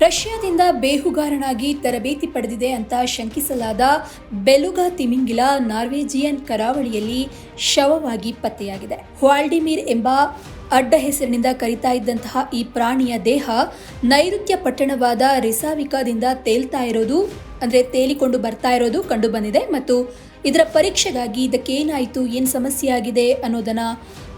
ರಷ್ಯಾದಿಂದ ಬೇಹುಗಾರನಾಗಿ ತರಬೇತಿ ಪಡೆದಿದೆ ಅಂತ ಶಂಕಿಸಲಾದ ಬೆಲುಗ ತಿಮಿಂಗಿಲ ನಾರ್ವೇಜಿಯನ್ ಕರಾವಳಿಯಲ್ಲಿ ಶವವಾಗಿ ಪತ್ತೆಯಾಗಿದೆ. ವಾಲ್ಡಿಮಿರ್ ಎಂಬ ಅಡ್ಡ ಹೆಸರಿನಿಂದ ಕರಿತಾ ಇದ್ದಂತಹ ಈ ಪ್ರಾಣಿಯ ದೇಹ ನೈಋತ್ಯ ಪಟ್ಟಣವಾದ ರಿಸಾವಿಕಾದಿಂದ ತೇಲ್ತಾ ಇರೋದು, ಅಂದ್ರೆ ತೇಲಿಕೊಂಡು ಬರ್ತಾ ಇರೋದು ಕಂಡು ಬಂದಿದೆ ಮತ್ತು ಇದರ ಪರೀಕ್ಷೆಗಾಗಿ ಇದಕ್ಕೇನಾಯಿತು ಏನು ಸಮಸ್ಯೆ ಆಗಿದೆ ಅನ್ನೋದನ್ನ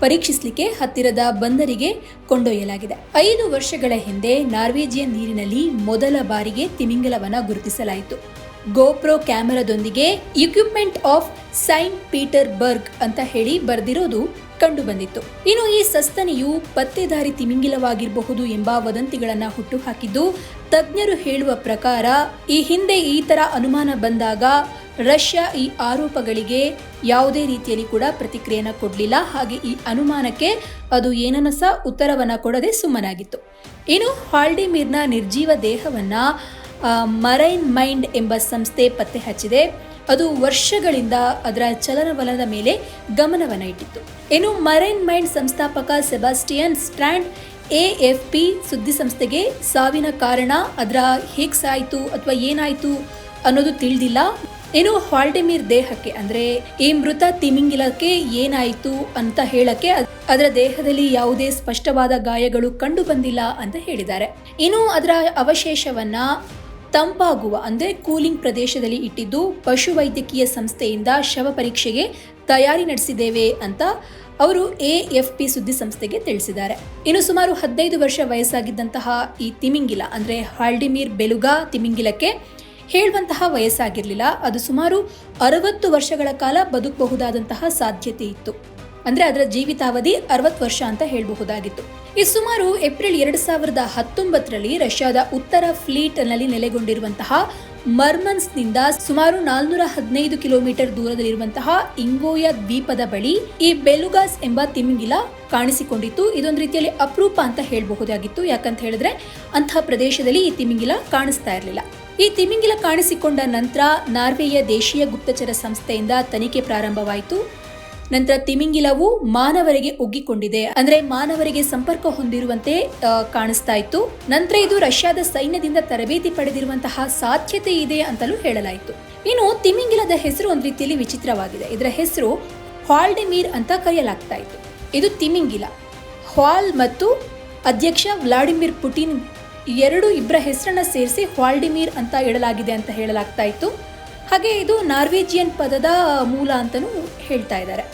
ಪರೀಕ್ಷಿಸಲಿಕ್ಕೆ ಹತ್ತಿರದ ಬಂದರಿಗೆ ಕೊಂಡೊಯ್ಯಲಾಗಿದೆ. ಐದು ವರ್ಷಗಳ ಹಿಂದೆ ನಾರ್ವೇಜಿಯನ್ ನೀರಿನಲ್ಲಿ ಮೊದಲ ಬಾರಿಗೆ ತಿಮಿಂಗಲವನ್ನು ಗುರುತಿಸಲಾಯಿತು. ಗೋಪ್ರೋ ಕ್ಯಾಮೆರಾದೊಂದಿಗೆ equipment of Saint Petersburg ಅಂತ ಹೇಳಿ ಬರೆದಿರೋದು ಕಂಡು ಬಂದಿತ್ತು ಇನ್ನು ಈ ಸಸ್ತನಿಯು ಪತ್ತೆದಾರಿ ತಿಮಿಂಗಿಲವಾಗಿರಬಹುದು ಎಂಬ ವದಂತಿಗಳನ್ನ ಹುಟ್ಟುಹಾಕಿದ್ದು, ತಜ್ಞರು ಹೇಳುವ ಪ್ರಕಾರ ಈ ಹಿಂದೆ ಈ ತರ ಅನುಮಾನ ಬಂದಾಗ ರಷ್ಯಾ ಈ ಆರೋಪಗಳಿಗೆ ಯಾವುದೇ ರೀತಿಯಲ್ಲಿ ಕೂಡ ಪ್ರತಿಕ್ರಿಯೆಯನ್ನು ಕೊಡಲಿಲ್ಲ. ಹಾಗೆ ಈ ಅನುಮಾನಕ್ಕೆ ಅದು ಏನನ್ನ ಸಹ ಉತ್ತರವನ್ನ ಕೊಡದೆ ಸುಮ್ಮನಾಗಿತ್ತು. ಇನ್ನು ಹಾಲ್ಡಿಮೀರ್ನ ನಿರ್ಜೀವ ದೇಹವನ್ನ ಮರೈನ್ ಮೈಂಡ್ ಎಂಬ ಸಂಸ್ಥೆ ಪತ್ತೆ ಹಚ್ಚಿದೆ. ಅದು ವರ್ಷಗಳಿಂದ ಅದರ ಚಲನವಲನದ ಮೇಲೆ ಗಮನವನ್ನು ಇಟ್ಟಿತ್ತು ಇನ್ನು ಮರೈನ್ ಮೈಂಡ್ ಸಂಸ್ಥಾಪಕ Sebastian Strand A F P ಸುದ್ದಿ ಸಂಸ್ಥೆಗೆ ಸಾವಿನ ಕಾರಣ ಅದರ ಹೇಗೆ ಸಾಯಿತು ಅಥವಾ ಏನಾಯಿತು ಅನ್ನೋದು ತಿಳಿದಿಲ್ಲ. ಏನು ಹಾಲ್ಡೆಮಿರ್ ದೇಹಕ್ಕೆ ಅಂದ್ರೆ ಈ ಮೃತ ತಿಮಿಂಗಿಲಕ್ಕೆ ಏನಾಯಿತು ಅಂತ ಹೇಳಕ್ಕೆ ಅದರ ದೇಹದಲ್ಲಿ ಯಾವುದೇ ಸ್ಪಷ್ಟವಾದ ಗಾಯಗಳು ಕಂಡು ಬಂದಿಲ್ಲ ಅಂತ ಹೇಳಿದ್ದಾರೆ. ಇನ್ನು ಅದರ ಅವಶೇಷವನ್ನ ತಂಪಾಗುವ, ಅಂದರೆ ಕೂಲಿಂಗ್ ಪ್ರದೇಶದಲ್ಲಿ ಇಟ್ಟಿದ್ದು ಪಶುವೈದ್ಯಕೀಯ ಸಂಸ್ಥೆಯಿಂದ ಶವ ಪರೀಕ್ಷೆಗೆ ತಯಾರಿ ನಡೆಸಿದ್ದೇವೆ ಅಂತ ಅವರು ಎ ಎಫ್ ಪಿ ಸುದ್ದಿ ಸಂಸ್ಥೆಗೆ ತಿಳಿಸಿದ್ದಾರೆ. ಇನ್ನು ಸುಮಾರು ಹದಿನೈದು ವರ್ಷ ವಯಸ್ಸಾಗಿದ್ದಂತಹ ಈ ತಿಮಿಂಗಿಲ, ಅಂದರೆ ಹಾಲ್ಡಿಮೀರ್ ಬೆಲುಗಾ ತಿಮಿಂಗಿಲಕ್ಕೆ ಹೇಳುವಂತಹ ವಯಸ್ಸಾಗಿರಲಿಲ್ಲ. ಅದು ಸುಮಾರು ಅರವತ್ತು ವರ್ಷಗಳ ಕಾಲ ಬದುಕಬಹುದಾದಂತಹ ಸಾಧ್ಯತೆ ಇತ್ತು. ಅಂದ್ರೆ ಅದರ ಜೀವಿತಾವಧಿ ಅರವತ್ತು ವರ್ಷ ಅಂತ ಹೇಳಬಹುದಾಗಿತ್ತು. ಈ ಸುಮಾರು ಏಪ್ರಿಲ್ ಎರಡು ಸಾವಿರದ ಹತ್ತೊಂಬತ್ತರಲ್ಲಿ ರಷ್ಯಾದ ಉತ್ತರ ಫ್ಲೀಟ್ನಲ್ಲಿ ನೆಲೆಗೊಂಡಿರುವಂತಹ ಮರ್ಮನ್ಸ್ನಿಂದ ಸುಮಾರು ನಾಲ್ನೂರ ಹದಿನೈದು ಕಿಲೋಮೀಟರ್ ದೂರದಲ್ಲಿರುವಂತಹ ಇಂಗೋಯ ದ್ವೀಪದ ಬಳಿ ಈ ಬೆಲುಗಾಸ್ ಎಂಬ ತಿಮಿಂಗಿಲ ಕಾಣಿಸಿಕೊಂಡಿತ್ತು. ಇದೊಂದು ರೀತಿಯಲ್ಲಿ ಅಪರೂಪ ಅಂತ ಹೇಳಬಹುದಾಗಿತ್ತು. ಯಾಕಂತ ಹೇಳಿದ್ರೆ ಅಂತಹ ಪ್ರದೇಶದಲ್ಲಿ ಈ ತಿಮಿಂಗಿಲ ಕಾಣಿಸ್ತಾ ಇರಲಿಲ್ಲ. ಈ ತಿಮಿಂಗಿಲ ಕಾಣಿಸಿಕೊಂಡ ನಂತರ ನಾರ್ವೆಯ ದೇಶೀಯ ಗುಪ್ತಚರ ಸಂಸ್ಥೆಯಿಂದ ತನಿಖೆ ಪ್ರಾರಂಭವಾಯಿತು. ನಂತರ ತಿಮಿಂಗಿಲವು ಮಾನವರಿಗೆ ಒಗ್ಗಿಕೊಂಡಿದೆ. ಅಂದ್ರೆ ಮಾನವರಿಗೆ ಸಂಪರ್ಕ ಹೊಂದಿರುವಂತೆ ಕಾಣಿಸ್ತಾ ಇತ್ತು. ನಂತರ ಇದು ರಷ್ಯಾದ ಸೈನ್ಯದಿಂದ ತರಬೇತಿ ಪಡೆದಿರುವಂತಹ ಸಾಧ್ಯತೆ ಇದೆ ಅಂತಲೂ ಹೇಳಲಾಯಿತು. ಇನ್ನು ತಿಮಿಂಗಿಲದ ಹೆಸರು ಒಂದು ರೀತಿಯಲ್ಲಿ ವಿಚಿತ್ರವಾಗಿದೆ. ಇದರ ಹೆಸರು ಹಾಲ್ಡಿಮೀರ್ ಅಂತ ಕರೆಯಲಾಗ್ತಾ ಇತ್ತು. ಇದು ತಿಮಿಂಗಿಲ. ಹಾಲ್ ಮತ್ತು ಅಧ್ಯಕ್ಷ ವ್ಲಾಡಿಮಿರ್ ಪುಟಿನ್ ಎರಡು ಇಬ್ಬರ ಹೆಸರನ್ನ ಸೇರಿಸಿ ಹಾಲ್ಡಿಮೀರ್ ಅಂತ ಇಡಲಾಗಿದೆ ಅಂತ ಹೇಳಲಾಗ್ತಾ ಇತ್ತು. ಹಾಗೆ ಇದು ನಾರ್ವೇಜಿಯನ್ ಪದದ ಮೂಲ ಅಂತಲೂ ಹೇಳ್ತಾ ಇದ್ದಾರೆ.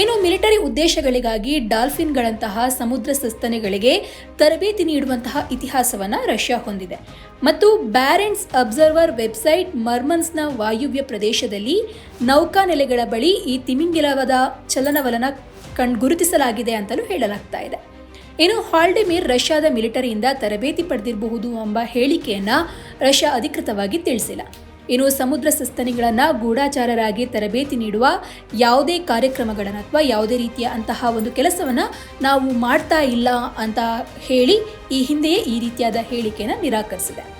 ಇನ್ನು ಮಿಲಿಟರಿ ಉದ್ದೇಶಗಳಿಗಾಗಿ ಡಾಲ್ಫಿನ್ಗಳಂತಹ ಸಮುದ್ರ ಸಸ್ತನಿಗಳಿಗೆ ತರಬೇತಿ ನೀಡುವಂತಹ ಇತಿಹಾಸವನ್ನು ರಷ್ಯಾ ಹೊಂದಿದೆ. ಮತ್ತು ಬ್ಯಾರೆನ್ಸ್ ಅಬ್ಸರ್ವರ್ ವೆಬ್ಸೈಟ್ ಮರ್ಮನ್ಸ್ನ ವಾಯುವ್ಯ ಪ್ರದೇಶದಲ್ಲಿ ನೌಕಾನೆಲೆಗಳ ಬಳಿ ಈ ತಿಮಿಂಗಿಲವದ ಚಲನವಲನ ಕಣ್ ಗುರುತಿಸಲಾಗಿದೆ ಅಂತಲೂ ಹೇಳಲಾಗ್ತಾ ಇದೆ. ಇನ್ನು ಹಾಲ್ಡಿಮಿರ್ ರಷ್ಯಾದ ಮಿಲಿಟರಿಯಿಂದ ತರಬೇತಿ ಪಡೆದಿರಬಹುದು ಎಂಬ ಹೇಳಿಕೆಯನ್ನು ರಷ್ಯಾ ಅಧಿಕೃತವಾಗಿ ತಿಳಿಸಿಲ್ಲ. ಇನ್ನು ಸಮುದ್ರ ಸಸ್ತನಿಗಳನ್ನ ಗೂಢಾಚಾರರಾಗಿ ತರಬೇತಿ ನೀಡುವ ಯಾವುದೇ ಕಾರ್ಯಕ್ರಮಗಳನ್ನು ಅಥವಾ ಯಾವುದೇ ರೀತಿಯ ಅಂತಹ ಒಂದು ಕೆಲಸವನ್ನ ನಾವು ಮಾಡ್ತಾ ಇಲ್ಲ ಅಂತ ಹೇಳಿ ಈ ಹಿಂದೆಯೇ ಈ ರೀತಿಯಾದ ಹೇಳಿಕೆಯನ್ನು ನಿರಾಕರಿಸಿದೆ.